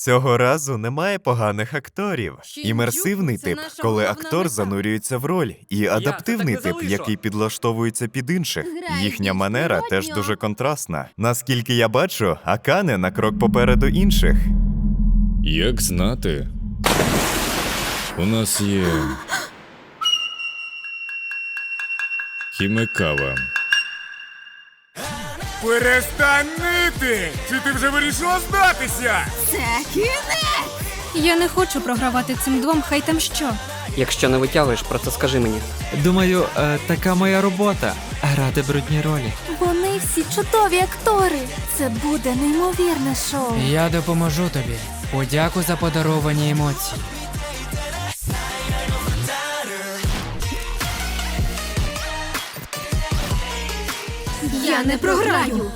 Цього разу немає поганих акторів. Імерсивний тип, коли актор занурюється в роль, і адаптивний тип, який підлаштовується під інших. Їхня манера теж дуже контрастна. Наскільки я бачу, Акане на крок попереду інших. Як знати? У нас є. Хімекава. Перестань нити! Чи ти вже вирішила здатися? Це кінець! Я не хочу програвати цим двом, хай там що. Якщо не витягуєш, про це скажи мені. Думаю, е, така моя робота грати брудні ролі. Вони всі чудові актори. Це буде неймовірне шоу. Я допоможу тобі. Подяку за подаровані емоції. Я не програю.